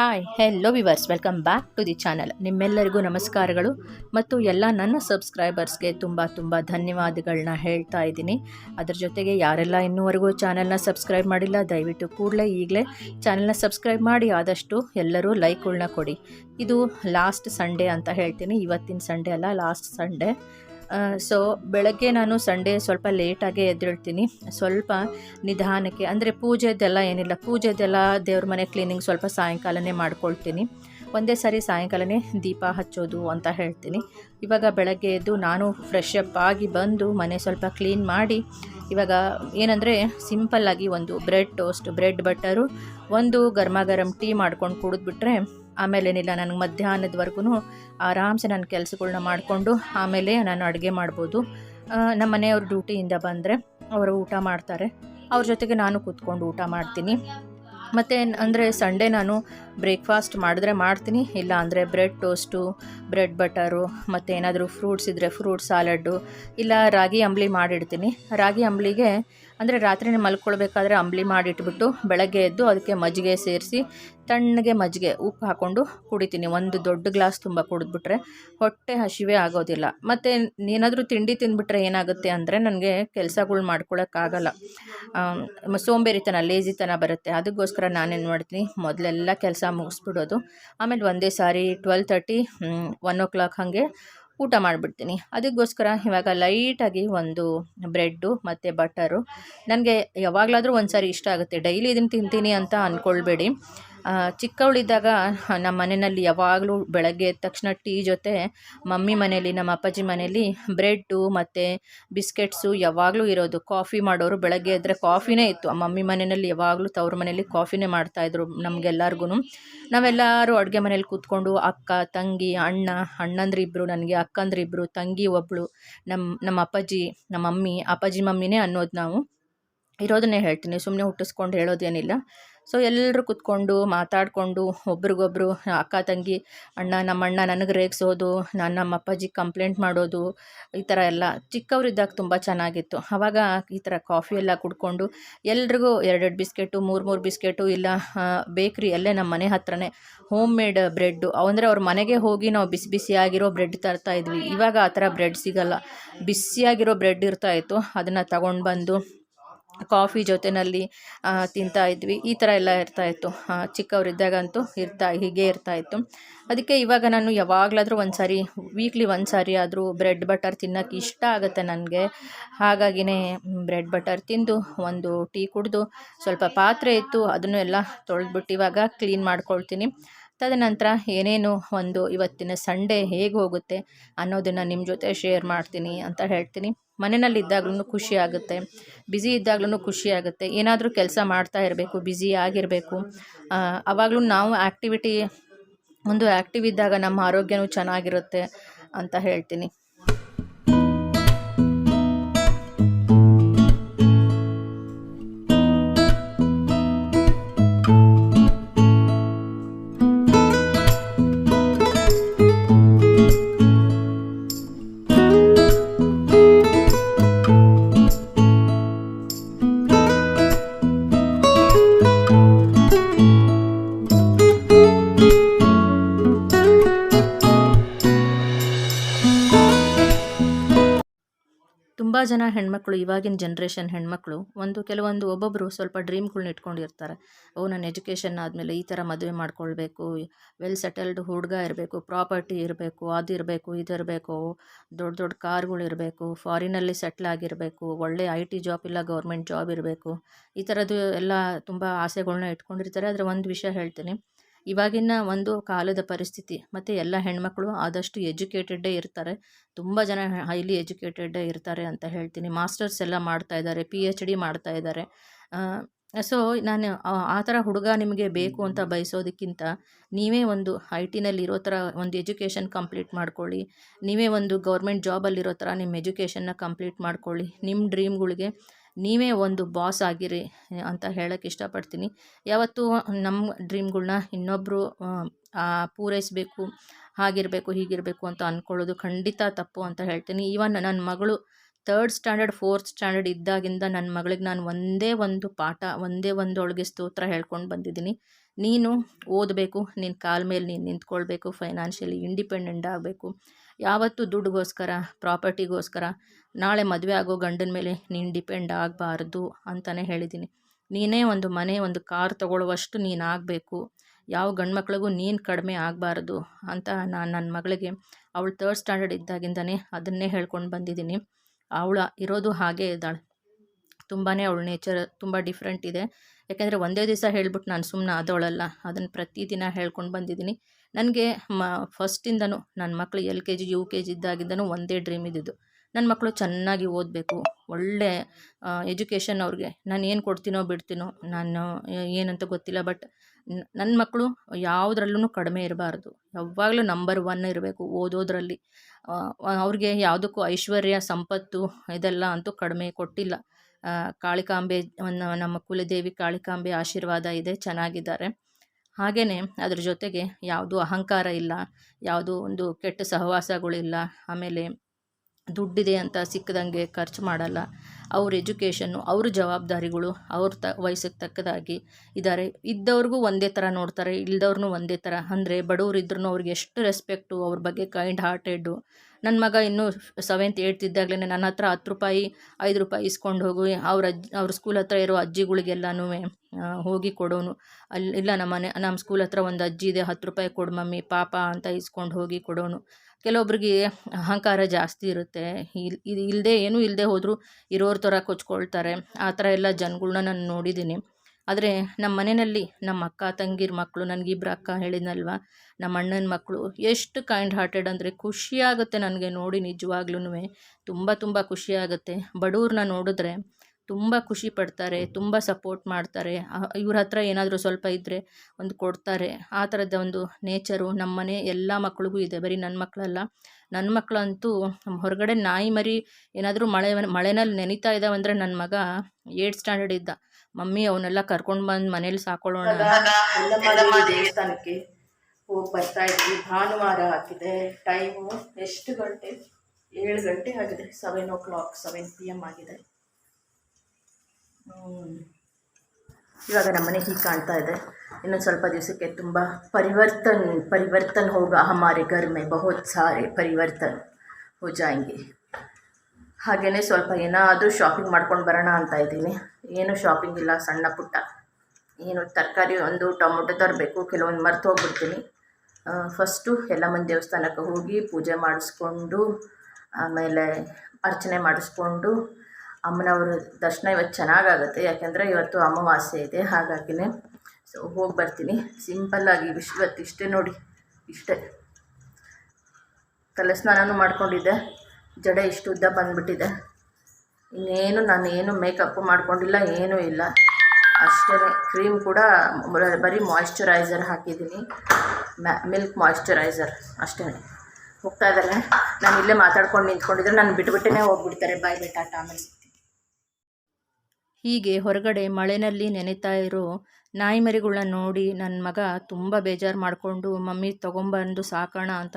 Hi hello viewers welcome back to the channel ನಿಮ್ಮೆಲ್ಲರಿಗೂ ನಮಸ್ಕಾರಗಳು. ಮತ್ತು ಎಲ್ಲ ನನ್ನ ಸಬ್ಸ್ಕ್ರೈಬರ್ಸ್ಗೆ ತುಂಬ ತುಂಬ ಧನ್ಯವಾದಗಳನ್ನ ಹೇಳ್ತಾ ಇದ್ದೀನಿ. ಅದರ ಜೊತೆಗೆ ಯಾರೆಲ್ಲ ಇನ್ನೂವರೆಗೂ ಚಾನಲ್ನ ಸಬ್ಸ್ಕ್ರೈಬ್ ಮಾಡಿಲ್ಲ, ದಯವಿಟ್ಟು ಕೂಡಲೇ ಈಗಲೇ ಚಾನಲ್ನ ಸಬ್ಸ್ಕ್ರೈಬ್ ಮಾಡಿ, ಆದಷ್ಟು ಎಲ್ಲರೂ ಲೈಕ್ಗಳನ್ನ ಕೊಡಿ. ಇದು ಲಾಸ್ಟ್ ಸಂಡೇ ಅಂತ ಹೇಳ್ತೀನಿ. ಇವತ್ತಿನ ಸಂಡೇ ಅಲ್ಲ ಲಾಸ್ಟ್ ಸಂಡೇ ಸೊ ಬೆಳಗ್ಗೆ ನಾನು ಸಂಡೇ ಸ್ವಲ್ಪ ಲೇಟಾಗೆ ಎದ್ದೇಳ್ತೀನಿ. ಸ್ವಲ್ಪ ನಿಧಾನಕ್ಕೆ, ಅಂದರೆ ಪೂಜೆದೆಲ್ಲ ಏನಿಲ್ಲ. ಪೂಜೆದೆಲ್ಲ ದೇವ್ರ ಮನೆ ಕ್ಲೀನಿಂಗ್ ಸ್ವಲ್ಪ ಸಾಯಂಕಾಲನೇ ಮಾಡ್ಕೊಳ್ತೀನಿ. ಒಂದೇ ಸಾರಿ ಸಾಯಂಕಾಲನೇ ದೀಪ ಹಚ್ಚೋದು ಅಂತ ಹೇಳ್ತೀನಿ. ಇವಾಗ ಬೆಳಗ್ಗೆ ಎದ್ದು ನಾನು ಫ್ರೆಶ್ ಅಪ್ ಆಗಿ ಬಂದು ಮನೆ ಸ್ವಲ್ಪ ಕ್ಲೀನ್ ಮಾಡಿ, ಇವಾಗ ಏನಂದರೆ ಸಿಂಪಲ್ಲಾಗಿ ಒಂದು ಬ್ರೆಡ್ ಟೋಸ್ಟ್ ಬ್ರೆಡ್ ಬಟರು ಒಂದು ಗರ್ಮ ಗರಂ ಟೀ ಮಾಡ್ಕೊಂಡು ಕುಡಿದ್ಬಿಟ್ರೆ ಆಮೇಲೇನಿಲ್ಲ ನನಗೆ ಮಧ್ಯಾಹ್ನದವರೆಗೂ ಆರಾಮ್ಸೆ ನನ್ನ ಕೆಲಸಗಳ್ನ ಮಾಡಿಕೊಂಡು ಆಮೇಲೆ ನಾನು ಅಡುಗೆ ಮಾಡ್ಬೋದು. ನಮ್ಮ ಮನೆಯವ್ರ ಡ್ಯೂಟಿಯಿಂದ ಬಂದರೆ ಅವರು ಊಟ ಮಾಡ್ತಾರೆ. ಅವ್ರ ಜೊತೆಗೆ ನಾನು ಕೂತ್ಕೊಂಡು ಊಟ ಮಾಡ್ತೀನಿ. ಮತ್ತು ಅಂದರೆ ಸಂಡೇ ನಾನು ಬ್ರೇಕ್ಫಾಸ್ಟ್ ಮಾಡಿದ್ರೆ ಮಾಡ್ತೀನಿ, ಇಲ್ಲ ಅಂದರೆ ಬ್ರೆಡ್ ಟೋಸ್ಟು ಬ್ರೆಡ್ ಬಟರು ಮತ್ತು ಏನಾದರೂ ಫ್ರೂಟ್ಸ್ ಇದ್ದರೆ ಫ್ರೂಟ್ ಸಾಲಡ್ಡು ಇಲ್ಲ ರಾಗಿ ಅಂಬಲಿ ಮಾಡಿಡ್ತೀನಿ. ರಾಗಿ ಅಂಬಲಿಗೆ ಅಂದರೆ ರಾತ್ರಿನೇ ಮಲ್ಕೊಳ್ಬೇಕಾದ್ರೆ ಅಂಬ್ಲಿ ಮಾಡಿಟ್ಬಿಟ್ಟು ಬೆಳಗ್ಗೆ ಎದ್ದು ಅದಕ್ಕೆ ಮಜ್ಜಿಗೆ ಸೇರಿಸಿ ತಣ್ಣಗೆ ಮಜ್ಜಿಗೆ ಉಪ್ಪು ಹಾಕ್ಕೊಂಡು ಕುಡಿತೀನಿ. ಒಂದು ದೊಡ್ಡ ಗ್ಲಾಸ್ ತುಂಬ ಕುಡಿದ್ಬಿಟ್ರೆ ಹೊಟ್ಟೆ ಹಸಿವೆ ಆಗೋದಿಲ್ಲ. ಮತ್ತು ಏನಾದರೂ ತಿಂಡಿ ತಿಂದ್ಬಿಟ್ರೆ ಏನಾಗುತ್ತೆ ಅಂದರೆ ನನಗೆ ಕೆಲಸಗಳು ಮಾಡ್ಕೊಳಕ್ಕಾಗಲ್ಲ. ಸೋಂಬೇರಿತನ, ಲೇಜಿತನ ಬರುತ್ತೆ. ಅದಕ್ಕೋಸ್ಕರ ನಾನೇನು ಮಾಡ್ತೀನಿ, ಮೊದಲೆಲ್ಲ ಕೆಲಸ ಮುಗಿಸ್ಬಿಡೋದು. ಆಮೇಲೆ ಒಂದೇ ಸಾರಿ twelve thirty one o'clock ಹಾಗೆ ಊಟ ಮಾಡಿಬಿಡ್ತೀನಿ. ಅದಕ್ಕೋಸ್ಕರ ಇವಾಗ ಲೈಟಾಗಿ ಒಂದು ಬ್ರೆಡ್ಡು ಮತ್ತು ಬಟರು. ನನಗೆ ಯಾವಾಗಲಾದರೂ ಒಂದು ಸಾರಿ ಇಷ್ಟ ಆಗುತ್ತೆ. ಡೈಲಿ ಇದನ್ನು ತಿಂತೀನಿ ಅಂತ ಅಂದ್ಕೊಳ್ಬೇಡಿ ಚಿಕ್ಕವಳಿದ್ದಾಗ ನಮ್ಮ ಮನೆಯಲ್ಲಿ ಯಾವಾಗಲೂ ಬೆಳಗ್ಗೆ ಎದ್ದ ತಕ್ಷಣ ಟೀ ಜೊತೆ ಮಮ್ಮಿ ಮನೇಲಿ ನಮ್ಮ ಅಪ್ಪಾಜಿ ಮನೇಲಿ ಬ್ರೆಡ್ಡು ಮತ್ತು ಬಿಸ್ಕೆಟ್ಸು ಯಾವಾಗಲೂ ಇರೋದು. ಕಾಫಿ ಮಾಡೋರು ಬೆಳಗ್ಗೆ ಎದ್ದರೆ ಕಾಫಿನೇ ಇತ್ತು. ಮಮ್ಮಿ ಮನೆಯಲ್ಲಿ ಯಾವಾಗಲೂ ತವ್ರ ಮನೇಲಿ ಕಾಫಿನೇ ಮಾಡ್ತಾಯಿದ್ರು ನಮಗೆಲ್ಲರಿಗೂ ನಾವೆಲ್ಲರೂ ಅಡುಗೆ ಮನೇಲಿ ಕೂತ್ಕೊಂಡು ಅಕ್ಕ, ತಂಗಿ, ಅಣ್ಣ ಅಣ್ಣಂದ್ರಿಬ್ರು ನನಗೆ ಅಕ್ಕಂದ್ರಿಬ್ಬರು ತಂಗಿ ಒಬ್ಬಳು ನಮ್ಮ ನಮ್ಮ ಅಪ್ಪಾಜಿ, ನಮ್ಮ ಮಮ್ಮಿ, ಅಪ್ಪಾಜಿ ಮಮ್ಮಿನೇ ಅನ್ನೋದು ನಾವು. ಇರೋದನ್ನೇ ಹೇಳ್ತೀನಿ. ಸುಮ್ಮನೆ ಹುಟ್ಟಿಸ್ಕೊಂಡು ಹೇಳೋದೇನಿಲ್ಲ. ಸೊ ಎಲ್ಲರೂ ಕೂತ್ಕೊಂಡು ಮಾತಾಡಿಕೊಂಡು ಒಬ್ರಿಗೊಬ್ರು ಅಕ್ಕ, ತಂಗಿ, ಅಣ್ಣ ನಮ್ಮ ಅಣ್ಣ ನನಗೆ ರೇಗಿಸೋದು, ನಾನು ನಮ್ಮ ಅಪ್ಪಾಜಿ ಕಂಪ್ಲೇಂಟ್ ಮಾಡೋದು, ಈ ಥರ ಎಲ್ಲ ಚಿಕ್ಕವರಿದ್ದಾಗ ತುಂಬ ಚೆನ್ನಾಗಿತ್ತು. ಆವಾಗ ಈ ಥರ ಕಾಫಿ ಎಲ್ಲ ಕುಡ್ಕೊಂಡು ಎಲ್ರಿಗೂ ಎರಡೆರಡು ಬಿಸ್ಕೆಟು, ಮೂರು ಮೂರು ಬಿಸ್ಕೆಟು ಇಲ್ಲ ಬೇಕ್ರಿ ಅಲ್ಲೇ ನಮ್ಮ ಮನೆ ಹತ್ರನೇ ಹೋಮ್ ಮೇಡ್ ಬ್ರೆಡ್ಡು. ಅಂದರೆ ಅವ್ರ ಮನೆಗೆ ಹೋಗಿ ನಾವು ಬಿಸಿ ಬಿಸಿಯಾಗಿರೋ ಬ್ರೆಡ್ ತರ್ತಾ ಇದ್ವಿ. ಇವಾಗ ಆ ಥರ ಬ್ರೆಡ್ ಸಿಗಲ್ಲ. ಬಿಸಿಯಾಗಿರೋ ಬ್ರೆಡ್ ಇರ್ತಾಯಿತ್ತು ಅದನ್ನು ತಗೊಂಡು ಬಂದು ಕಾಫಿ ಜೊತೆಯಲ್ಲಿ ತಿಂತಾ ಇದ್ವಿ. ಈ ಥರ ಎಲ್ಲ ಇರ್ತಾಯಿತ್ತು ಚಿಕ್ಕವರಿದ್ದಾಗಂತೂ ಇರ್ತಾ, ಹೀಗೆ ಇರ್ತಾಯಿತ್ತು ಅದಕ್ಕೆ ಇವಾಗ ನಾನು ಯಾವಾಗಲಾದರೂ ಒಂದು ಸಾರಿ ವೀಕ್ಲಿ ಒಂದು ಸಾರಿ ಆದರೂ ಬ್ರೆಡ್ ಬಟರ್ ತಿನ್ನೋಕ್ಕೆ ಇಷ್ಟ ಆಗುತ್ತೆ ನನಗೆ. ಹಾಗಾಗಿನೇ ಬ್ರೆಡ್ ಬಟರ್ ತಿಂದು, ಒಂದು ಟೀ ಕುಡಿದು, ಸ್ವಲ್ಪ ಪಾತ್ರೆ ಇತ್ತು, ಅದನ್ನು ಎಲ್ಲ ತೊಳೆದ್ಬಿಟ್ಟು ಇವಾಗ ಕ್ಲೀನ್ ಮಾಡ್ಕೊಳ್ತೀನಿ. ತದನಂತರ ಏನೇನು ಒಂದು ಇವತ್ತಿನ ಸಂಡೇ ಹೇಗೆ ಹೋಗುತ್ತೆ ಅನ್ನೋದನ್ನು ನಿಮ್ಮ ಜೊತೆ ಶೇರ್ ಮಾಡ್ತೀನಿ ಅಂತ ಹೇಳ್ತೀನಿ. ಮನೆಯಲ್ಲಿ ಇದ್ದಾಗ್ಲೂ ಖುಷಿ ಆಗುತ್ತೆ ಬ್ಯುಸಿ ಇದ್ದಾಗ್ಲೂ ಖುಷಿ ಆಗುತ್ತೆ, ಏನಾದರೂ ಕೆಲಸ ಮಾಡ್ತಾ ಇರಬೇಕು ಬ್ಯುಸಿ ಆಗಿರಬೇಕು ಆವಾಗಲೂ ನಾವು ಆ್ಯಕ್ಟಿವಿಟಿ ಒಂದು ಆ್ಯಕ್ಟಿವ್ ಇದ್ದಾಗ ನಮ್ಮ ಆರೋಗ್ಯನೂ ಚೆನ್ನಾಗಿರುತ್ತೆ ಅಂತ ಹೇಳ್ತೀನಿ. ಜನ ಹೆಣ್ಮಕ್ಳು, ಇವಾಗಿನ ಜನ್ರೇಷನ್ ಹೆಣ್ಮಕ್ಳು, ಒಂದು ಕೆಲವೊಂದು ಒಬ್ಬೊಬ್ಬರು ಸ್ವಲ್ಪ ಡ್ರೀಮ್ಗಳ್ನ ಇಟ್ಕೊಂಡಿರ್ತಾರೆ. ಓ ನನ್ನ ಎಜುಕೇಷನ್ ಆದಮೇಲೆ ಈ ಥರ ಮದುವೆ ಮಾಡ್ಕೊಳ್ಬೇಕು ವೆಲ್ ಸೆಟಲ್ಡ್ ಹುಡುಗ ಇರಬೇಕು ಪ್ರಾಪರ್ಟಿ ಇರಬೇಕು, ಅದು ಇರಬೇಕು, ಇದು ಇರಬೇಕು, ದೊಡ್ಡ ದೊಡ್ಡ ಕಾರ್ಗಳು ಇರಬೇಕು ಫಾರಿನಲ್ಲಿ ಸೆಟ್ಲ್ ಆಗಿರಬೇಕು, ಒಳ್ಳೆ ಐ ಟಿ ಜಾಬ್ ಇಲ್ಲ ಗೌರ್ಮೆಂಟ್ ಜಾಬ್ ಇರಬೇಕು, ಈ ಥರದ್ದು ಎಲ್ಲ ತುಂಬ ಆಸೆಗಳನ್ನ ಇಟ್ಕೊಂಡಿರ್ತಾರೆ. ಆದರೆ ಒಂದು ವಿಷಯ ಹೇಳ್ತೀನಿ ಇವಾಗಿನ ಒಂದು ಕಾಲದ ಪರಿಸ್ಥಿತಿ ಮತ್ತು ಎಲ್ಲ ಹೆಣ್ಮಕ್ಳು ಆದಷ್ಟು ಎಜುಕೇಟೆಡ್ಡೇ ಇರ್ತಾರೆ. ತುಂಬ ಜನ ಹೈಲಿ ಎಜುಕೇಟೆಡ್ಡೇ ಇರ್ತಾರೆ ಅಂತ ಹೇಳ್ತೀನಿ. ಮಾಸ್ಟರ್ಸ್ ಎಲ್ಲ ಮಾಡ್ತಾ ಇದ್ದಾರೆ ಪಿ ಎಚ್ ಡಿ ಮಾಡ್ತಾ ಇದ್ದಾರೆ. ಸೊ ನಾನು ಆ ಥರ ಹುಡುಗ ನಿಮಗೆ ಬೇಕು ಅಂತ ಬಯಸೋದಕ್ಕಿಂತ ನೀವೇ ಒಂದು ಐ ಟಿನಲ್ಲಿ ಇರೋ ಥರ ಒಂದು ಎಜುಕೇಷನ್ ಕಂಪ್ಲೀಟ್ ಮಾಡ್ಕೊಳ್ಳಿ. ನೀವೇ ಒಂದು ಗೌರ್ಮೆಂಟ್ ಜಾಬಲ್ಲಿರೋ ಥರ ನಿಮ್ಮ ಎಜುಕೇಷನ್ನ ಕಂಪ್ಲೀಟ್ ಮಾಡ್ಕೊಳ್ಳಿ. ನಿಮ್ಮ ಡ್ರೀಮ್ಗಳಿಗೆ ನೀವೇ ಒಂದು ಬಾಸ್ ಆಗಿರಿ ಅಂತ ಹೇಳೋಕ್ಕೆ ಇಷ್ಟಪಡ್ತೀನಿ. ಯಾವತ್ತೂ ನಮ್ಮ ಡ್ರೀಮ್ಗಳನ್ನ ಇನ್ನೊಬ್ಬರು ಪೂರೈಸಬೇಕು, ಹಾಗಿರಬೇಕು, ಹೀಗಿರಬೇಕು ಅಂತ ಅಂದ್ಕೊಳ್ಳೋದು ಖಂಡಿತ ತಪ್ಪು ಅಂತ ಹೇಳ್ತೀನಿ. ಈವನ್ ನನ್ನ ಮಗಳು ತರ್ಡ್ ಸ್ಟ್ಯಾಂಡರ್ಡ್ ಫೋರ್ತ್ ಸ್ಟ್ಯಾಂಡರ್ಡ್ ಇದ್ದಾಗಿಂದ ನನ್ನ ಮಗಳಿಗೆ ನಾನು ಒಂದೇ ಒಂದು ಪಾಠ, ಒಂದೇ ಒಂದು ಒಳಗೆ ಸ್ತೋತ್ರ ಹೇಳ್ಕೊಂಡು ಬಂದಿದ್ದೀನಿ. ನೀನು ಓದಬೇಕು ನಿನ್ನ ಕಾಲ ಮೇಲೆ ನೀನು ನಿಂತ್ಕೊಳ್ಬೇಕು ಫೈನಾನ್ಷಿಯಲಿ ಇಂಡಿಪೆಂಡೆಂಟ್ ಆಗಬೇಕು. ಯಾವತ್ತೂ ದುಡ್ಡುಗೋಸ್ಕರ, ಪ್ರಾಪರ್ಟಿಗೋಸ್ಕರ, ನಾಳೆ ಮದುವೆ ಆಗೋ ಗಂಡನ ಮೇಲೆ ನೀನು ಡಿಪೆಂಡ್ ಆಗಬಾರ್ದು ಅಂತಲೇ ಹೇಳಿದ್ದೀನಿ ನೀನೇ ಒಂದು ಮನೆ, ಒಂದು ಕಾರ್ ತಗೊಳ್ಳುವಷ್ಟು ನೀನು ಆಗಬೇಕು. ಯಾವ ಗಂಡು ಮಕ್ಳಿಗೂ ನೀನು ಕಡಿಮೆ ಆಗಬಾರ್ದು ಅಂತ ನಾನು ನನ್ನ ಮಗಳಿಗೆ ಅವಳು ತರ್ಡ್ ಸ್ಟ್ಯಾಂಡರ್ಡ್ ಇದ್ದಾಗಿಂದನೇ ಅದನ್ನೇ ಹೇಳ್ಕೊಂಡು ಬಂದಿದ್ದೀನಿ ಅವಳು ಇರೋದು ಹಾಗೇ ಇದ್ದಾಳೆ. ತುಂಬಾ ಅವಳ ನೇಚರ್ ತುಂಬ ಡಿಫ್ರೆಂಟ್ ಇದೆ. ಯಾಕೆಂದರೆ ಒಂದೇ ದಿವಸ ಹೇಳ್ಬಿಟ್ಟು ನಾನು ಸುಮ್ಮನೆ ಆದವಳಲ್ಲ ಅದನ್ನು ಪ್ರತಿದಿನ ಹೇಳ್ಕೊಂಡು ಬಂದಿದ್ದೀನಿ ನನಗೆ ಮ ಫಸ್ಟಿಂದನೂ ನನ್ನ ಮಕ್ಕಳು L K G U K G ಇದ್ದಾಗಿಂದನೂ ಒಂದೇ ಡ್ರೀಮ್ ಇದ್ದಿದ್ದು. ನನ್ನ ಮಕ್ಕಳು ಚೆನ್ನಾಗಿ ಓದಬೇಕು, ಒಳ್ಳೆ ಎಜುಕೇಷನ್ ಅವ್ರಿಗೆ. ನಾನು ಏನು ಕೊಡ್ತೀನೋ ಬಿಡ್ತೀನೋ, ನಾನು ಏನಂತ ಗೊತ್ತಿಲ್ಲ ಬಟ್ ನನ್ನ ಮಕ್ಕಳು ಯಾವುದ್ರಲ್ಲೂ ಕಡಿಮೆ ಇರಬಾರ್ದು. ಯಾವಾಗಲೂ ನಂಬರ್ ಒನ್ ಇರಬೇಕು ಓದೋದ್ರಲ್ಲಿ. ಅವ್ರಿಗೆ ಯಾವುದಕ್ಕೂ ಐಶ್ವರ್ಯ, ಸಂಪತ್ತು ಇದೆಲ್ಲ ಅಂತೂ ಕಡಿಮೆ ಕೊಟ್ಟಿಲ್ಲ. ಕಾಳಿಕಾಂಬೆ ನಮ್ಮ ಕುಲದೇವಿ ಕಾಳಿಕಾಂಬೆ ಆಶೀರ್ವಾದ ಇದೆ, ಚೆನ್ನಾಗಿದ್ದಾರೆ. ಹಾಗೆಯೇ ಅದ್ರ ಜೊತೆಗೆ ಯಾವುದು ಅಹಂಕಾರ ಇಲ್ಲ, ಯಾವುದು ಒಂದು ಕೆಟ್ಟ ಸಹವಾಸಗಳಿಲ್ಲ, ಆಮೇಲೆ ದುಡ್ಡಿದೆ ಅಂತ ಸಿಕ್ಕದಂಗೆ ಖರ್ಚು ಮಾಡಲ್ಲ. ಅವ್ರ ಎಜುಕೇಷನ್ನು, ಅವ್ರ ಜವಾಬ್ದಾರಿಗಳು ಅವ್ರ ತ, ವಯಸ್ಸಿಗೆ ತಕ್ಕದಾಗಿ ಇದ್ದಾರೆ. ಇದ್ದವ್ರಿಗೂ ಒಂದೇ ಥರ ನೋಡ್ತಾರೆ, ಇಲ್ದವ್ರನ್ನೂ ಒಂದೇ ಥರ. ಅಂದರೆ ಬಡವ್ರು ಇದ್ರೂ ಅವ್ರಿಗೆ ಎಷ್ಟು ರೆಸ್ಪೆಕ್ಟು ಅವ್ರ ಬಗ್ಗೆ ಕೈಂಡ್ ಹಾರ್ಟೆಡ್ಡು ನನ್ನ ಮಗ ಇನ್ನೂ ಸೆವೆಂತ್ ಏಯ್ತ್ ಇದ್ದಾಗಲೇ ನನ್ನ ಹತ್ರ ಹತ್ತು ರೂಪಾಯಿ, ಐದು ರೂಪಾಯಿ ಇಸ್ಕೊಂಡು ಹೋಗು. ಅವ್ರ ಅಜ್ಜಿ, ಅವ್ರ ಸ್ಕೂಲ್ ಹತ್ರ ಇರೋ ಅಜ್ಜಿಗಳಿಗೆಲ್ಲನೂ ಹೋಗಿ ಕೊಡೋನು. ಅಲ್ಲಿ ಇಲ್ಲ ನಮ್ಮ ಮನೆ ನಮ್ಮ ಸ್ಕೂಲ್ ಹತ್ರ ಒಂದು ಅಜ್ಜಿ ಇದೆ, ಹತ್ತು ರೂಪಾಯಿ ಕೊಡು ಮಮ್ಮಿ, ಪಾಪ ಅಂತ ಇಸ್ಕೊಂಡು ಹೋಗಿ ಕೊಡೋನು. ಕೆಲವೊಬ್ರಿಗೆ ಅಹಂಕಾರ ಜಾಸ್ತಿ ಇರುತ್ತೆ. ಇಲ್ಲಿ ಇಲ್ಲದೆ ಏನೂ ಇಲ್ಲದೆ ಹೋದರೂ ಇರೋರ ಥರ ಕೊಚ್ಕೊಳ್ತಾರೆ. ಆ ಥರ ಎಲ್ಲ ಜನಗಳ್ನ ನಾನು ನೋಡಿದ್ದೀನಿ ಆದರೆ ನಮ್ಮ ಮನೆಯಲ್ಲಿ ನಮ್ಮ ಅಕ್ಕ, ತಂಗಿರ ಮಕ್ಕಳು ನನಗಿಬ್ಬರು ಅಕ್ಕ ಹೇಳಿದ್ನಲ್ವ? ನಮ್ಮ ಅಣ್ಣನ ಮಕ್ಕಳು ಎಷ್ಟು ಕೈಂಡ್ ಹಾರ್ಟೆಡ್ ಅಂದರೆ ಖುಷಿಯಾಗುತ್ತೆ ನನಗೆ ನೋಡಿ ನಿಜವಾಗ್ಲೂ ತುಂಬ ತುಂಬ ಖುಷಿಯಾಗುತ್ತೆ. ಬಡವ್ರನ್ನ ನೋಡಿದ್ರೆ ತುಂಬ ಖುಷಿ ಪಡ್ತಾರೆ, ತುಂಬ ಸಪೋರ್ಟ್ ಮಾಡ್ತಾರೆ. ಇವ್ರ ಹತ್ರ ಏನಾದರೂ ಸ್ವಲ್ಪ ಇದ್ದರೆ ಒಂದು ಕೊಡ್ತಾರೆ. ಆ ಥರದ ಒಂದು ನೇಚರು ನಮ್ಮ ಮನೆ ಎಲ್ಲ ಮಕ್ಳಿಗೂ ಇದೆ. ಬರೀ ನನ್ನ ಮಕ್ಕಳಲ್ಲ ನನ್ನ ಮಕ್ಕಳಂತೂ ಹೊರಗಡೆ ನಾಯಿ ಮರಿ ಏನಾದರೂ ಮಳೆ, ಮಳೆನಲ್ಲಿ ನೆನೀತಾ ಇದ್ದಾವಂದರೆ ನನ್ನ ಮಗ ಏಟ್ ಸ್ಟ್ಯಾಂಡರ್ಡ್ ಇದ್ದ. ಮಮ್ಮಿ ಅವನ್ನೆಲ್ಲ ಕರ್ಕೊಂಡು ಬಂದು ಮನೇಲಿ ಸಾಕೊಳ್ಳೋಣ ದೇವಸ್ಥಾನಕ್ಕೆ ಹೋಗಿ ಬರ್ತಾ ಇದ್ವಿ. ಭಾನುವಾರ ಆಗಿದೆ. ಟೈಮು ಎಷ್ಟು ಗಂಟೆ? ಏಳು ಗಂಟೆ ಆಗಿದೆ. Seven o'clock seven P M ಆಗಿದೆ ಇವಾಗ ನಮ್ಮನೆ ಹೀಗೆ ಕಾಣ್ತಾ ಇದೆ. ಇನ್ನೊಂದು ಸ್ವಲ್ಪ ದಿವಸಕ್ಕೆ ತುಂಬ ಪರಿವರ್ತನ್ ಪರಿವರ್ತನ್ ಹೋಗ. ಹಮಾರೆ ಗರ್ಮೆ ಮೇ ಬಹುತ್ ಸಾರೆ ಪರಿವರ್ತನ್. ಹೋ ಜಾಯಂಗೆ ಹಾಗೆಯೇ ಸ್ವಲ್ಪ ಏನಾದರೂ ಶಾಪಿಂಗ್ ಮಾಡ್ಕೊಂಡು ಬರೋಣ ಅಂತ ಇದ್ದೀನಿ ಏನು ಶಾಪಿಂಗ್ ಇಲ್ಲ, ಸಣ್ಣ ಪುಟ್ಟ. ಏನು ತರಕಾರಿ ಒಂದು, ಟೊಮೊಟೊ ತರಬೇಕು, ಕೆಲವೊಂದು ಮರ್ತು ಹೋಗ್ಬಿಡ್ತೀನಿ. ಫಸ್ಟು ಎಲ್ಲಮ್ಮನ ದೇವಸ್ಥಾನಕ್ಕೆ ಹೋಗಿ ಪೂಜೆ ಮಾಡಿಸ್ಕೊಂಡು, ಆಮೇಲೆ ಅರ್ಚನೆ ಮಾಡಿಸ್ಕೊಂಡು, ಅಮ್ಮನವ್ರ ದರ್ಶನ ಇವತ್ತು ಚೆನ್ನಾಗಾಗುತ್ತೆ. ಯಾಕೆಂದರೆ ಇವತ್ತು ಅಮಾವಾಸ್ಯೆ ಇದೆ, ಹಾಗಾಗಿನೇ ಸೊ ಹೋಗಿ ಬರ್ತೀನಿ. ಸಿಂಪಲ್ಲಾಗಿ ಇವತ್ತು ಇಷ್ಟೇ ನೋಡಿ, ಇಷ್ಟೇ. ತಲೆ ಸ್ನಾನನೂ ಮಾಡ್ಕೊಂಡಿದ್ದೆ. ಜಡೆ ಇಷ್ಟು ಉದ್ದ ಬಂದುಬಿಟ್ಟಿದೆ. ಇನ್ನೇನು ನಾನು ಏನು ಮೇಕಪ್ಪು ಮಾಡ್ಕೊಂಡಿಲ್ಲ, ಏನೂ ಇಲ್ಲ. ಅಷ್ಟೇ ಕ್ರೀಮ್ ಕೂಡ ಬರೀ ಮಾಯಿಶ್ಚರೈಸರ್ ಹಾಕಿದ್ದೀನಿ. ಮಿಲ್ಕ್ ಮಾಯಿಶ್ಚರೈಸರ್ ಅಷ್ಟೇ. ಹೋಗ್ತಾ ಇದ್ದಾರೆ. ನಾನು ಇಲ್ಲೇ ಮಾತಾಡ್ಕೊಂಡು ನಿಂತ್ಕೊಂಡಿದ್ರೆ ನಾನು ಬಿಟ್ಟುಬಿಟ್ಟೇ ಹೋಗ್ಬಿಡ್ತಾರೆ. ಬಾಯ್ ಬೆಟ್ಟ ಆಮೇಲೆ. ಹೀಗೆ ಹೊರಗಡೆ ಮಳೆನಲ್ಲಿ ನೆನೆತಾ ಇರೋ ನಾಯಿಮರಿಗಳನ್ನ ನೋಡಿ ನನ್ನ ಮಗ ತುಂಬ ಬೇಜಾರು ಮಾಡಿಕೊಂಡು, ಮಮ್ಮಿ ತೊಗೊಂಬಂದು ಸಾಕೋಣ ಅಂತ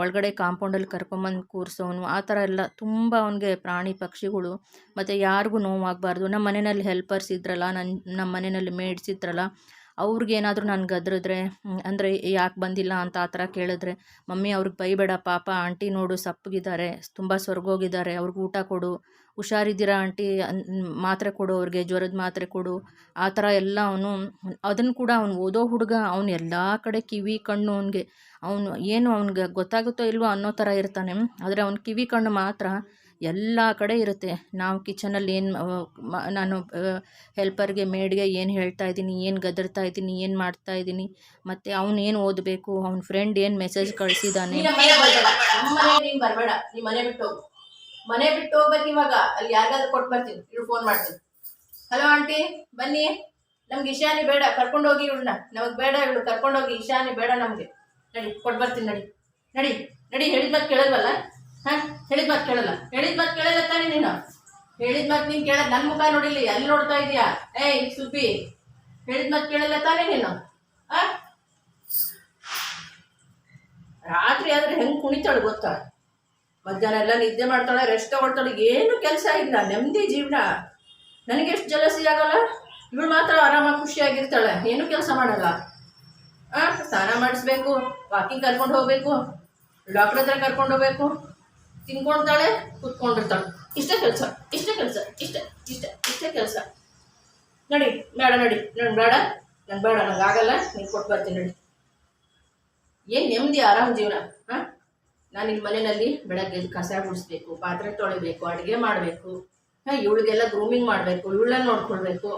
ಒಳಗಡೆ ಕಾಂಪೌಂಡಲ್ಲಿ ಕರ್ಕೊಂಬಂದು ಕೂರಿಸೋನು ಆ ಥರ ಎಲ್ಲ ತುಂಬ ಅವನಿಗೆ ಪ್ರಾಣಿ ಪಕ್ಷಿಗಳು, ಮತ್ತು ಯಾರಿಗೂ ನೋವಾಗಬಾರ್ದು. ನಮ್ಮ ಮನೆಯಲ್ಲಿ ಹೆಲ್ಪರ್ಸ್ ಇದ್ರಲ್ಲ ನನ್ನ ನಮ್ಮ ಮನೆಯಲ್ಲಿ ಮೇಡ್ಸ್ ಇದ್ರಲ್ಲ ಅವ್ರಿಗೇನಾದರೂ ನಾನು ಗದ್ರಿದ್ರೆ ಅಂದರೆ ಯಾಕೆ ಬಂದಿಲ್ಲ ಅಂತ ಆ ಥರ ಕೇಳಿದ್ರೆ, ಮಮ್ಮಿ ಅವ್ರಿಗೆ ಬೈಬೇಡ, ಪಾಪ, ಆಂಟಿ ನೋಡು ಸಪ್ಪಗಿದ್ದಾರೆ, ತುಂಬ ಸ್ವರ್ಗೋಗಿದ್ದಾರೆ, ಅವ್ರಿಗೆ ಊಟ ಕೊಡು, ಹುಷಾರಿದ್ದೀರಾ ಆಂಟಿ ಮಾತ್ರೆ ಕೊಡು ಅವ್ರಿಗೆ, ಜ್ವರದ ಮಾತ್ರೆ ಕೊಡು, ಆ ಥರ ಎಲ್ಲ ಅವನು ಅದನ್ನು ಕೂಡ ಅವ್ನು ಓದೋ ಹುಡುಗ, ಅವ್ನು ಎಲ್ಲ ಕಡೆ ಕಿವಿ, ಕಣ್ಣು ಅವನಿಗೆ, ಅವನು ಏನು ಅವ್ನಿಗೆ ಗೊತ್ತಾಗುತ್ತೋ ಇಲ್ವೋ ಅನ್ನೋ ಥರ ಇರ್ತಾನೆ, ಆದರೆ ಅವ್ನ ಕಿವಿ, ಕಣ್ಣು ಮಾತ್ರ ಎಲ್ಲ ಕಡೆ ಇರುತ್ತೆ. ನಾವು ಕಿಚನಲ್ಲಿ ಏನು ನಾನು ಹೆಲ್ಪರ್ಗೆ, ಮೇಡ್ಗೆ ಏನು ಹೇಳ್ತಾ ಇದ್ದೀನಿ, ಏನು ಗದರ್ತಾ ಇದ್ದೀನಿ, ಏನು ಮಾಡ್ತಾ ಇದ್ದೀನಿ, ಮತ್ತು ಅವ್ನು ಏನು ಓದಬೇಕು, ಅವ್ನ ಫ್ರೆಂಡ್ ಏನು ಮೆಸೇಜ್ ಕಳಿಸಿದ್ದಾನೆ ಮನೆ ಬಿಟ್ಟು ಮನೆ ಬಿಟ್ಟು ಹೋಗ್ಬೇಕು ಇವಾಗ. ಅಲ್ಲಿ ಯಾರಿಗಾದ್ರೂ ಕೊಟ್ಟು ಬರ್ತೀನಿ. ಇವ್ರು ಫೋನ್ ಮಾಡ್ತೀನಿ. ಹಲೋ ಆಂಟಿ ಬನ್ನಿ. ನಮ್ಗೆ ಇಶಾನಿ ಬೇಡ. ಕರ್ಕೊಂಡು ಹೋಗಿ ಇವಳನ್ನ. ನಮಗೆ ಬೇಡ ಇವಳು. ಕರ್ಕೊಂಡು ಹೋಗಿ ಇಶಾನಿ ಬೇಡ ನಮಗೆ. ನಡಿ ಕೊಟ್ಟು ಬರ್ತೀನಿ. ನಡಿ. ನಡಿ. ನಡಿ ಹೇಳಿದ ಮತ್ತೆ ಕೇಳಲ್ವಲ್ಲ? ಹೇಳಿದ ಮಾತು ಕೇಳಲ್ಲ. ಹೇಳಿದ ಮಾತು ಕೇಳಲ್ಲ ತಾನೇ ನೀನು? ಹೇಳಿದ ಮಾತು ನೀನು ಕೇಳ ನನ್ನ ಮುಖ ನೋಡಿಲಿ ಅಲ್ಲಿ ನೋಡ್ತಾ ಇದೀಯಾ? ಏಯ್, ಸುಬ್ಬಿ. ಹೇಳಿದ ಮಾತು ಕೇಳಲ್ಲ ತಾನೇ ನೀನು? ಆ ರಾತ್ರಿ ಆದ್ರೆ ಹೆಂಗೆ ಕುಣಿತಾಳು ಗೊತ್ತಾ? ಮಧ್ಯಾಹ್ನ ಎಲ್ಲ ನಿದ್ದೆ ಮಾಡ್ತಾಳೆ ರೆಸ್ಟ್ ತಗೊಳ್ತಾಳೆ, ಏನು ಕೆಲಸ ಇಲ್ಲ ನೆಮ್ಮದಿ ಜೀವನ. ನನಗೆ ಎಷ್ಟು ಜಲಸಿ ಆಗಲ್ಲ? ಇವಳು ಮಾತ್ರ ಆರಾಮಾಗಿ ಖುಷಿಯಾಗಿರ್ತಾಳೆ, ಏನು ಕೆಲಸ ಮಾಡಲ್ಲ. ಆ ಸ್ನಾನ ಮಾಡಿಸ್ಬೇಕು ವಾಕಿಂಗ್ ಕರ್ಕೊಂಡು ಹೋಗ್ಬೇಕು ಡಾಕ್ಟರ್ ಹತ್ರ ಕರ್ಕೊಂಡು ಹೋಗ್ಬೇಕು. ತಿನ್ಕೊಳ್ತಾಳೆ ಕುತ್ಕೊಂಡಿರ್ತಾಳೆ. ಇಷ್ಟೇ ಕೆಲಸ ಇಷ್ಟೇ ಕೆಲಸ, ಇಷ್ಟೇ ಇಷ್ಟೇ ಇಷ್ಟೇ ಕೆಲಸ. ನಡಿ, ಬೇಡ, ನಡಿ. ನನ್ ಬೇಡ ನನ್ ಬೇಡ, ನಂಗೆ ಆಗಲ್ಲ. ನೀನು ಕೊಟ್ಟು ಬರ್ತೀನಿ ನಡಿ. ಏನು ನೆಮ್ಮದಿ, ಆರಾಮ್ ಜೀವನ, ಹಾಂ? ನಾನು ನಿಮ್ಮ ಮನೆಯಲ್ಲಿ ಬೆಳಗ್ಗೆ ಕಸ ಗುಡಿಸ್ಬೇಕು, ಪಾತ್ರೆ ತೊಳಿಬೇಕು, ಅಡುಗೆ ಮಾಡಬೇಕು. ಹಾಂ, ಇವಳಿಗೆಲ್ಲ ಗ್ರೂಮಿಂಗ್ ಮಾಡಬೇಕು, ಇವಳನ್ನ ನೋಡ್ಕೊಳ್ಬೇಕು.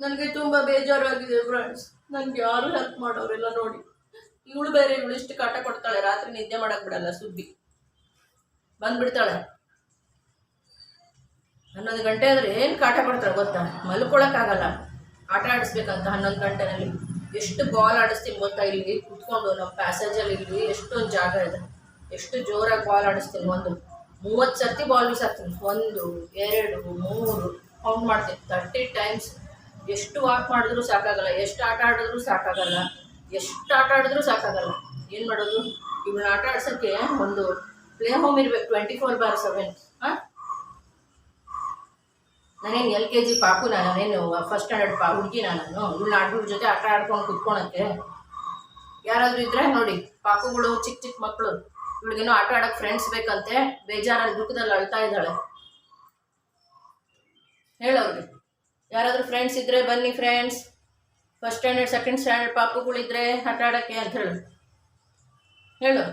ನನಗೆ ತುಂಬ ಬೇಜಾರಾಗಿದೆ ಫ್ರೆಂಡ್ಸ್ ನನಗೆ ಯಾರು ಹೆಲ್ಪ್ ಮಾಡೋರೆಲ್ಲ ನೋಡಿ. ಇವಳು ಬೇರೆ, ಇವಳು ಇಷ್ಟು ಕಾಟ ಕೊಡ್ತಾಳೆ, ರಾತ್ರಿ ನಿದ್ದೆ ಮಾಡಕ್ ಬಿಡಲ್ಲ, ಸುದ್ದಿ. ಬಂದ್ಬಿಡ್ತಾಳೆ. ಹನ್ನೊಂದು ಗಂಟೆ ಆದ್ರೆ ಏನು ಕಾಟ ಕೊಡ್ತಾಳೆ ಗೊತ್ತಾ? ಮಲ್ಕೊಳಕ್ಕಾಗಲ್ಲ. ಆಟ ಆಡಿಸ್ಬೇಕಂತ ಹನ್ನೊಂದು ಗಂಟೆನಲ್ಲಿ. ಎಷ್ಟು ಬಾಲ್ ಆಡಿಸ್ತೀನಿ ಗೊತ್ತಾ ಇಲ್ಲಿ? ಕುತ್ಕೊಂಡು ನಮ್ಮ ಪ್ಯಾಸೇಜಲ್ಲಿ ಇಲ್ಲಿ ಎಷ್ಟೊಂದು ಜಾಗ ಇದೆ. ಎಷ್ಟು ಜೋರಾಗಿ ಬಾಲ್ ಆಡಿಸ್ತೀನಿ ಒಂದು. ಮೂವತ್ತು ಸರ್ತಿ ಬಾಲ್ ಬಿಸಾಕ್ತೀನಿ. ಒಂದು, ಎರಡು, ಮೂರು ಕೌಂಟ್ ಮಾಡ್ತೀನಿ. ತರ್ಟಿ ಟೈಮ್ಸ್ ಎಷ್ಟು ವಾಕ್ ಮಾಡಿದ್ರು ಸಾಕಾಗಲ್ಲ. ಎಷ್ಟು ಆಟ ಆಡಿದ್ರು ಸಾಕಾಗಲ್ಲ. ಎಷ್ಟು ಆಟ ಆಡಿದ್ರು ಸಾಕಾಗಲ್ಲ. ಏನು ಮಾಡೋದು? ಇವಳನ್ನ ಆಟ ಆಡ್ಸೋಕ್ಕೆ ಒಂದು ಪ್ಲೇ ಹೋಮ್ ಇರಬೇಕು ಟ್ವೆಂಟಿ ಫೋರ್ ಬಾರ್ ಸೆವೆನ್ ಹಾಂ? ನಾನೇನು ಎಲ್ ಕೆ ಜಿ ಪಾಪು ನಾನು, ನಾನೇನು ಫಸ್ಟ್ ಸ್ಟ್ಯಾಂಡರ್ಡ್ ಪಾ ಹುಡುಗಿ ನಾನು ಇವಳನ್ನ ಆಟಗಳ ಜೊತೆ ಆಟ ಆಡ್ಕೊಂಡು ಕುತ್ಕೊಳಕ್ಕೆ. ಯಾರಾದರೂ ಇದ್ರೆ ನೋಡಿ, ಪಾಪುಗಳು ಚಿಕ್ಕ ಚಿಕ್ಕ ಮಕ್ಕಳು ಇವಳಿಗೇನೋ ಆಟ ಆಡೋಕ್ಕೆ ಫ್ರೆಂಡ್ಸ್ ಬೇಕಂತೆ, ಬೇಜಾರಲ್ಲಿ, ದುಃಖದಲ್ಲಿ ಅಳ್ತಾ ಇದ್ದಾಳೆ. ಹೇಳೋರು ಯಾರಾದರೂ ಫ್ರೆಂಡ್ಸ್ ಇದ್ದರೆ ಬನ್ನಿ friends first standard second standard ಪಾಪುಗಳಿದ್ರೆ ಆಟ ಆಡೋಕ್ಕೆ ಅಂತ ಹೇಳು. ಹೇಳು.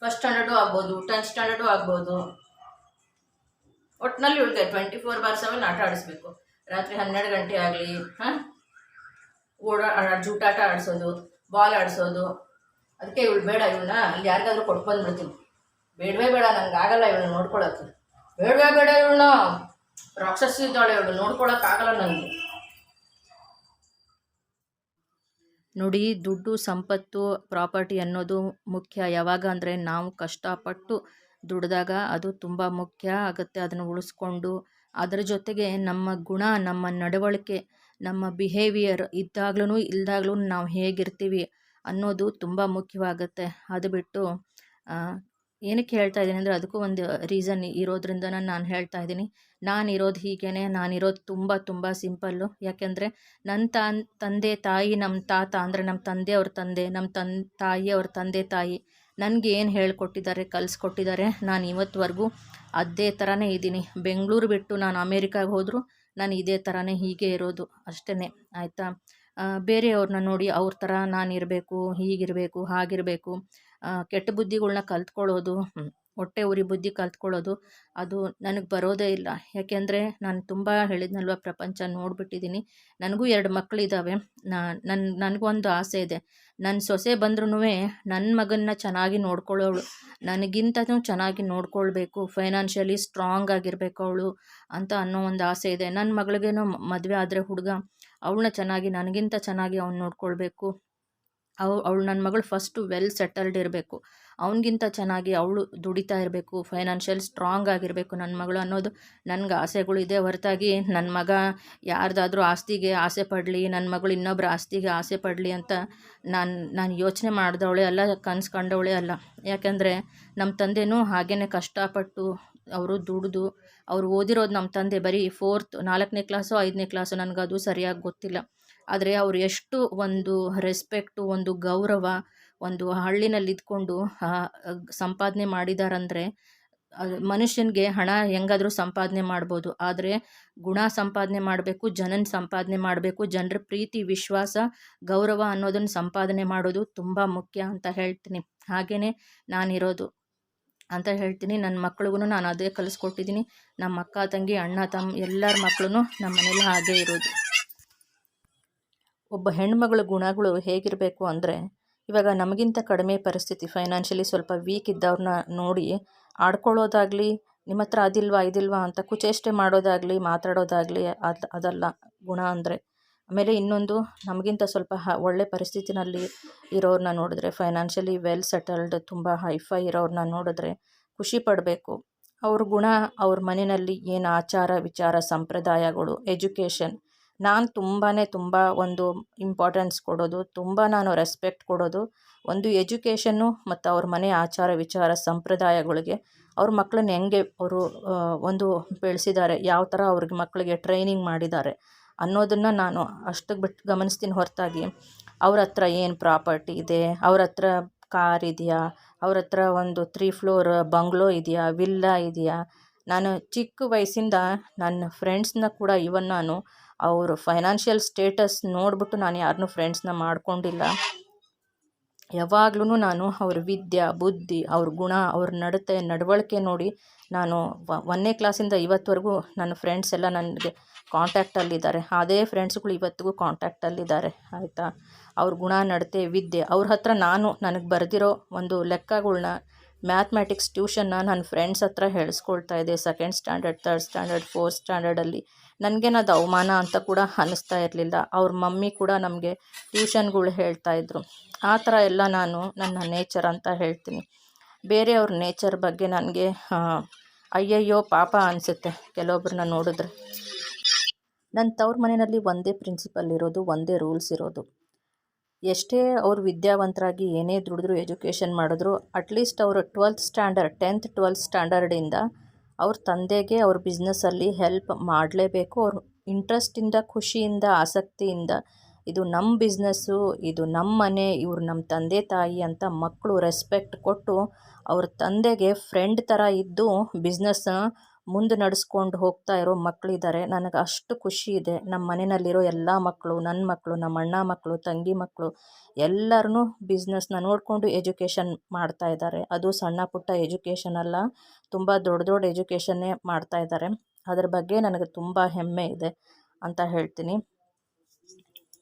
ಫಸ್ಟ್ ಸ್ಟ್ಯಾಂಡರ್ಡು ಆಗ್ಬೋದು ಟೆಂತ್ ಸ್ಟ್ಯಾಂಡರ್ಡು ಆಗ್ಬೋದು. ಒಟ್ಟಿನಲ್ಲಿ ಉಳಿದೆ ಟ್ವೆಂಟಿ ಫೋರ್ ಬಾರ್ ಸೆವೆನ್ ಆಟ ಆಡಿಸ್ಬೇಕು. ರಾತ್ರಿ ಹನ್ನೆರಡು ಗಂಟೆ ಆಗಲಿ, ಹಾಂ? ಓಡಾ ಜೂಟಾಟ ಆಡಿಸೋದು ಬಾಲ್ ಆಡಿಸೋದು. ಅದಕ್ಕೆ ಇವಳು ಬೇಡ ಇವಳನ್ನ ಅಲ್ಲಿ ಯಾರಿಗಾದ್ರೂ ಕೊಟ್ಟು ಬಂದ್ಬಿಡ್ತೀನಿ. ಬೇಡವೇ ಬೇಡ, ನಂಗೆ ಆಗಲ್ಲ ಇವಳು ನೋಡ್ಕೊಳಕ್ಕೆ. ಬೇಡವೇ ಬೇಡ ಇವಳನ್ನ. ರಾಕ್ಷಸಿ ಇದ್ದಾಳೆ ಇವಳು ನೋಡ್ಕೊಳಕ್ಕಾಗಲ್ಲ ನನಗೆ ನೋಡಿ, ದುಡ್ಡು, ಸಂಪತ್ತು, ಪ್ರಾಪರ್ಟಿ ಅನ್ನೋದು ಮುಖ್ಯ. ಯಾವಾಗ ಅಂದರೆ ನಾವು ಕಷ್ಟಪಟ್ಟು ದುಡಿದಾಗ ಅದು ತುಂಬ ಮುಖ್ಯ ಆಗುತ್ತೆ ಅದನ್ನು ಉಳಿಸ್ಕೊಂಡು. ಅದರ ಜೊತೆಗೆ ನಮ್ಮ ಗುಣ, ನಮ್ಮ ನಡವಳಿಕೆ, ನಮ್ಮ ಬಿಹೇವಿಯರ್ ಇದ್ದಾಗ್ಲೂ ಇಲ್ದಾಗ್ಲೂ ನಾವು ಹೇಗಿರ್ತೀವಿ ಅನ್ನೋದು ತುಂಬ ಮುಖ್ಯವಾಗುತ್ತೆ. ಅದು ಬಿಟ್ಟು ಏನಕ್ಕೆ ಹೇಳ್ತಾ ಇದ್ದೀನಿ ಅಂದರೆ ಅದಕ್ಕೂ ಒಂದು ರೀಸನ್ ಇರೋದ್ರಿಂದ ನಾನು ಹೇಳ್ತಾ ಇದ್ದೀನಿ. ನಾನು ಇರೋದು ಹೀಗೇ ನಾನಿರೋದು ತುಂಬ ತುಂಬ ಸಿಂಪಲ್ಲು ಯಾಕೆಂದರೆ ನನ್ನ ತನ್, ತಂದೆ, ತಾಯಿ ನಮ್ಮ ತಾತ ಅಂದರೆ ನಮ್ಮ ತಂದೆ ಅವ್ರ ತಂದೆ ನಮ್ಮ ತನ್, ತಾಯಿಯವ್ರ ತಂದೆ, ತಾಯಿ ನನಗೆ ಏನು ಹೇಳ್ಕೊಟ್ಟಿದ್ದಾರೆ, ಕಲಿಸ್ಕೊಟ್ಟಿದ್ದಾರೆ, ನಾನು ಇವತ್ತುವರೆಗೂ ಅದೇ ಥರನೇ ಇದ್ದೀನಿ. ಬೆಂಗಳೂರು ಬಿಟ್ಟು ನಾನು ಅಮೇರಿಕಾಗೆ ಹೋದರೂ ನಾನು ಇದೇ ಥರನೇ ಹೀಗೆ ಇರೋದು ಅಷ್ಟೇ ಆಯಿತಾ? ಬೇರೆಯವ್ರನ್ನ ನೋಡಿ ಅವ್ರ ಥರ ನಾನು ಇರಬೇಕು ಹೀಗಿರಬೇಕು. ಹಾಗಿರಬೇಕು ಕೆಟ್ಟ ಬುದ್ಧಿಗಳನ್ನ ಕಲ್ತ್ಕೊಳ್ಳೋದು ಹೊಟ್ಟೆ ಉರಿ ಬುದ್ಧಿ ಕಲ್ತ್ಕೊಳ್ಳೋದು, ಅದು ನನಗೆ ಬರೋದೇ ಇಲ್ಲ. ಯಾಕೆಂದರೆ ನಾನು ತುಂಬ ಹೇಳಿದ್ನಲ್ವ, ಪ್ರಪಂಚ ನೋಡಿಬಿಟ್ಟಿದ್ದೀನಿ ನನಗೂ ಎರಡು ಮಕ್ಕಳಿದ್ದಾವೆ ನನ್ನ ನನಗೊಂದು ಆಸೆ ಇದೆ. ನನ್ನ ಸೊಸೆ ಬಂದ್ರೂ ನನ್ನ ಮಗನ್ನ ಚೆನ್ನಾಗಿ ನೋಡ್ಕೊಳ್ಳೋಳು. ನನಗಿಂತನೂ ಚೆನ್ನಾಗಿ ನೋಡ್ಕೊಳ್ಬೇಕು, ಫೈನಾನ್ಷಿಯಲಿ ಸ್ಟ್ರಾಂಗ್ ಆಗಿರಬೇಕು ಅವಳು ಅಂತ ಅನ್ನೋ ಒಂದು ಆಸೆ ಇದೆ. ನನ್ನ ಮಗಳಿಗೇನೋ ಮದುವೆ ಆದರೆ ಹುಡುಗ ಅವಳನ್ನ ಚೆನ್ನಾಗಿ, ನನಗಿಂತ ಚೆನ್ನಾಗಿ ಅವ್ನು ನೋಡ್ಕೊಳ್ಬೇಕು. ಅವ್, ಅವಳು ನನ್ನ ಮಗಳು ಫಸ್ಟು ವೆಲ್ ಸೆಟಲ್ಡ್ ಇರಬೇಕು. ಅವನಿಗಿಂತ ಚೆನ್ನಾಗಿ ಅವಳು ದುಡಿತಾ ಇರಬೇಕು. ಫೈನಾನ್ಷಿಯಲ್ ಸ್ಟ್ರಾಂಗ್ ಆಗಿರಬೇಕು ನನ್ನ ಮಗಳು ಅನ್ನೋದು ನನಗೆ ಆಸೆಗಳು ಇದೆ. ಹೊರತಾಗಿ ನನ್ನ ಮಗ ಯಾರ್ದಾದ್ರೂ ಆಸ್ತಿಗೆ ಆಸೆ ಪಡಲಿ ನನ್ನ ಮಗಳು ಇನ್ನೊಬ್ಬರ ಆಸ್ತಿಗೆ ಆಸೆ ಪಡಲಿ ಅಂತ ನಾನು ನಾನು ಯೋಚನೆ ಮಾಡಿದವಳೆ ಅಲ್ಲ, ಕನಸು ಕಂಡವಳೆ ಅಲ್ಲ. ಯಾಕೆಂದರೆ ನಮ್ಮ ತಂದೆಯೂ ಹಾಗೇ ಕಷ್ಟಪಟ್ಟು ಅವರು ದುಡಿದು ಅವ್ರು ಓದಿರೋದು ನಮ್ಮ ತಂದೆ ಬರೀ ಫೋರ್ತ್ ನಾಲ್ಕನೇ ಕ್ಲಾಸು ಐದನೇ ಕ್ಲಾಸು ನನಗದು ಸರಿಯಾಗಿ ಗೊತ್ತಿಲ್ಲ. ಆದರೆ ಅವರು ಎಷ್ಟು ಒಂದು ರೆಸ್ಪೆಕ್ಟು ಒಂದು ಗೌರವ, ಒಂದು ಹಳ್ಳಿನಲ್ಲಿ ಇದ್ಕೊಂಡು ಸಂಪಾದನೆ ಮಾಡಿದಾರಂದರೆ ಮನುಷ್ಯನಿಗೆ ಹಣ ಹೆಂಗಾದರೂ ಸಂಪಾದನೆ ಮಾಡ್ಬೋದು. ಆದರೆ ಗುಣ ಸಂಪಾದನೆ ಮಾಡಬೇಕು, ಜನನ ಸಂಪಾದನೆ ಮಾಡಬೇಕು, ಜನರ ಪ್ರೀತಿ, ವಿಶ್ವಾಸ, ಗೌರವ ಅನ್ನೋದನ್ನು ಸಂಪಾದನೆ ಮಾಡೋದು ತುಂಬ ಮುಖ್ಯ ಅಂತ ಹೇಳ್ತೀನಿ. ಹಾಗೆಯೇ ನಾನಿರೋದು. ಅಂತ ಹೇಳ್ತೀನಿ. ನನ್ನ ಮಕ್ಳಿಗೂ ನಾನು ಅದೇ ಕಲಿಸ್ಕೊಟ್ಟಿದ್ದೀನಿ ನಮ್ಮ ಅಕ್ಕ, ತಂಗಿ, ಅಣ್ಣ ತಮ್ಮ ಎಲ್ಲರ ಮಕ್ಕಳು ನಮ್ಮ ಮನೇಲಿ ಹಾಗೇ ಇರೋದು. ಒಬ್ಬ ಹೆಣ್ಮಗಳ ಗುಣಗಳು ಹೇಗಿರಬೇಕು ಅಂದರೆ, ಇವಾಗ ನಮಗಿಂತ ಕಡಿಮೆ ಪರಿಸ್ಥಿತಿ. ಫೈನಾನ್ಷಿಯಲಿ ಸ್ವಲ್ಪ ವೀಕ್ ಇದ್ದವ್ರನ್ನ ನೋಡಿ ಆಡ್ಕೊಳ್ಳೋದಾಗಲಿ, ನಿಮ್ಮ ಹತ್ರ ಅದಿಲ್ವಾ, ಇದಿಲ್ವಾ ಅಂತ ಕುಚೇಷ್ಟೆ ಮಾಡೋದಾಗಲಿ, ಮಾತಾಡೋದಾಗಲಿ, ಅದು, ಅದಲ್ಲ. ಗುಣ ಅಂದರೆ ಆಮೇಲೆ ಇನ್ನೊಂದು ನಮಗಿಂತ ಸ್ವಲ್ಪ ಹ, ಒಳ್ಳೆ ಪರಿಸ್ಥಿತಿನಲ್ಲಿ ಇರೋರನ್ನ ನೋಡಿದ್ರೆ ಫೈನಾನ್ಷಿಯಲಿ ವೆಲ್ ಸೆಟಲ್ಡ್ ತುಂಬ ಹೈಫೈ ಇರೋರನ್ನ ನೋಡಿದ್ರೆ ಖುಷಿ ಪಡಬೇಕು. ಅವ್ರ ಗುಣ, ಅವ್ರ ಮನೆಯಲ್ಲಿ ಏನು ಆಚಾರ ವಿಚಾರ, ಸಂಪ್ರದಾಯಗಳು ಎಜುಕೇಷನ್ ನಾನು ತುಂಬಾ ತುಂಬ ಒಂದು ಇಂಪಾರ್ಟೆನ್ಸ್ ಕೊಡೋದು, ತುಂಬ ನಾನು ರೆಸ್ಪೆಕ್ಟ್ ಕೊಡೋದು. ಒಂದು ಎಜುಕೇಷನ್ನು ಮತ್ತು ಅವ್ರ ಮನೆ ಆಚಾರ ವಿಚಾರ, ಸಂಪ್ರದಾಯಗಳಿಗೆ ಅವ್ರ ಮಕ್ಕಳನ್ನ ಹೆಂಗೆ ಅವರು ಒಂದು ಬೆಳೆಸಿದ್ದಾರೆ, ಯಾವ ಥರ ಅವ್ರಿಗೆ ಮಕ್ಕಳಿಗೆ ಟ್ರೈನಿಂಗ್ ಮಾಡಿದ್ದಾರೆ ಅನ್ನೋದನ್ನು ನಾನು ಅಷ್ಟಕ್ಕೆ ಬಿಟ್ಟು ಗಮನಿಸ್ತೀನಿ ಹೊರತಾಗಿ. ಅವ್ರ ಹತ್ರ ಏನು ಪ್ರಾಪರ್ಟಿ ಇದೆ? ಅವ್ರ ಹತ್ರ ಕಾರ್ ಇದೆಯಾ? ಅವ್ರ ಹತ್ರ ಒಂದು ತ್ರೀ ಫ್ಲೋರ್ ಬಂಗ್ಲೋ ಇದೆಯಾ? ವಿಲ್ಲಾ ಇದೆಯಾ? ನಾನು ಚಿಕ್ಕ ವಯಸ್ಸಿಂದ ನನ್ನ ಫ್ರೆಂಡ್ಸ್ನ ಕೂಡ ಇವನ್ ನಾನು ಅವರು ಫೈನಾನ್ಷಿಯಲ್ ಸ್ಟೇಟಸ್ ನೋಡಿಬಿಟ್ಟು ನಾನು ಯಾರನ್ನೂ ಫ್ರೆಂಡ್ಸ್ನ ಮಾಡ್ಕೊಂಡಿಲ್ಲ. ಯಾವಾಗ್ಲೂ ನಾನು ಅವ್ರ ವಿದ್ಯೆ, ಬುದ್ಧಿ, ಅವ್ರ ಗುಣ, ಅವ್ರ ನಡತೆ, ನಡವಳಿಕೆ ನೋಡಿ ನಾನು ಒಂದನೇ ಕ್ಲಾಸಿಂದ ಇವತ್ತುವರೆಗೂ ನನ್ನ ಫ್ರೆಂಡ್ಸ್ ಎಲ್ಲ ನನಗೆ ಕಾಂಟ್ಯಾಕ್ಟಲ್ಲಿದ್ದಾರೆ ಅದೇ ಫ್ರೆಂಡ್ಸ್ಗಳು ಇವತ್ತಿಗೂ ಕಾಂಟ್ಯಾಕ್ಟಲ್ಲಿದ್ದಾರೆ ಆಯಿತಾ? ಅವ್ರ ಗುಣ, ನಡತೆ, ವಿದ್ಯೆ, ಅವ್ರ ಹತ್ರ ನಾನು ನನಗೆ ಬರೆದಿರೋ ಒಂದು ಲೆಕ್ಕಗಳನ್ನ ಮ್ಯಾಥ್ಮೆಟಿಕ್ಸ್ ಟ್ಯೂಷನ್ನ ನನ್ನ ಫ್ರೆಂಡ್ಸ್ ಹತ್ರ ಹೇಳಿಸ್ಕೊಳ್ತಾ ಇದ್ದೆ second standard third standard fourth ಸ್ಟ್ಯಾಂಡರ್ಡಲ್ಲಿ ನನಗೇನದು ಅವಮಾನ ಅಂತ ಕೂಡ ಅನ್ನಿಸ್ತಾ ಇರಲಿಲ್ಲ. ಅವ್ರ ಮಮ್ಮಿ ಕೂಡ ನಮಗೆ ಟ್ಯೂಷನ್ಗಳು ಹೇಳ್ತಾಯಿದ್ರು ಆ ಥರ ಎಲ್ಲ ನಾನು ನನ್ನ ನೇಚರ್ ಅಂತ ಹೇಳ್ತೀನಿ. ಬೇರೆಯವ್ರ ನೇಚರ್ ಬಗ್ಗೆ ನನಗೆ ಅಯ್ಯಯ್ಯೋ ಪಾಪ ಅನಿಸುತ್ತೆ ಕೆಲವೊಬ್ಬರನ್ನ ನೋಡಿದ್ರೆ. ನನ್ನ ತವ್ರ ಮನೆಯಲ್ಲಿ ಒಂದೇ ಪ್ರಿನ್ಸಿಪಲ್ ಇರೋದು, ಒಂದೇ ರೂಲ್ಸ್ ಇರೋದು. ಎಷ್ಟೇ ಅವ್ರು ವಿದ್ಯಾವಂತರಾಗಿ ಏನೇ ದುಡಿದ್ರು ಎಜುಕೇಷನ್ ಮಾಡಿದ್ರು, ಅಟ್ಲೀಸ್ಟ್ ಅವರು ಟ್ವೆಲ್ತ್ ಸ್ಟ್ಯಾಂಡರ್ಡ್, ಟೆಂತ್, ಟ್ವೆಲ್ತ್ ಸ್ಟ್ಯಾಂಡರ್ಡಿಂದ ಅವ್ರ ತಂದೆಗೆ ಅವ್ರ ಬಿಸ್ನೆಸ್ಸಲ್ಲಿ ಹೆಲ್ಪ್ ಮಾಡಲೇಬೇಕು. ಅವ್ರ ಇಂಟ್ರೆಸ್ಟಿಂದ ಖುಷಿಯಿಂದ, ಆಸಕ್ತಿಯಿಂದ ಇದು ನಮ್ಮ ಬಿಸ್ನೆಸ್ಸು ಇದು ನಮ್ಮ ಮನೆ, ಇವ್ರು ನಮ್ಮ ತಂದೆ, ತಾಯಿ ಅಂತ ಮಕ್ಕಳು ರೆಸ್ಪೆಕ್ಟ್ ಕೊಟ್ಟು ಅವ್ರ ತಂದೆಗೆ ಫ್ರೆಂಡ್ ಥರ ಇದ್ದು ಬಿಸ್ನೆಸ್ನ ಮುಂದೆ ನಡೆಸ್ಕೊಂಡು ಹೋಗ್ತಾ ಇರೋ ಮಕ್ಕಳಿದ್ದಾರೆ ನನಗೆ ಅಷ್ಟು ಖುಷಿ ಇದೆ. ನಮ್ಮ ಮನೆಯಲ್ಲಿರೋ ಎಲ್ಲ ಮಕ್ಕಳು ನನ್ನ ಮಕ್ಕಳು, ನಮ್ಮ ಅಣ್ಣ ಮಕ್ಕಳು, ತಂಗಿ ಮಕ್ಕಳು ಎಲ್ಲರೂ ಬಿಸ್ನೆಸ್ನ ನೋಡಿಕೊಂಡು ಎಜುಕೇಷನ್ ಮಾಡ್ತಾ ಇದ್ದಾರೆ ಅದು ಸಣ್ಣ ಪುಟ್ಟ ಎಜುಕೇಷನ್ ಅಲ್ಲ, ತುಂಬ ದೊಡ್ಡ ದೊಡ್ಡ ಎಜುಕೇಷನ್ನೇ ಮಾಡ್ತಾ ಇದ್ದಾರೆ ಅದ್ರ ಬಗ್ಗೆ ನನಗೆ ತುಂಬ ಹೆಮ್ಮೆ ಇದೆ ಅಂತ ಹೇಳ್ತೀನಿ.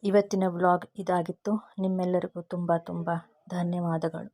ಇವತ್ತಿನ ವ್ಲಾಗ್ ಇದಾಗಿತ್ತು. ನಿಮ್ಮೆಲ್ಲರಿಗೂ ತುಂಬ ತುಂಬ ಧನ್ಯವಾದಗಳು.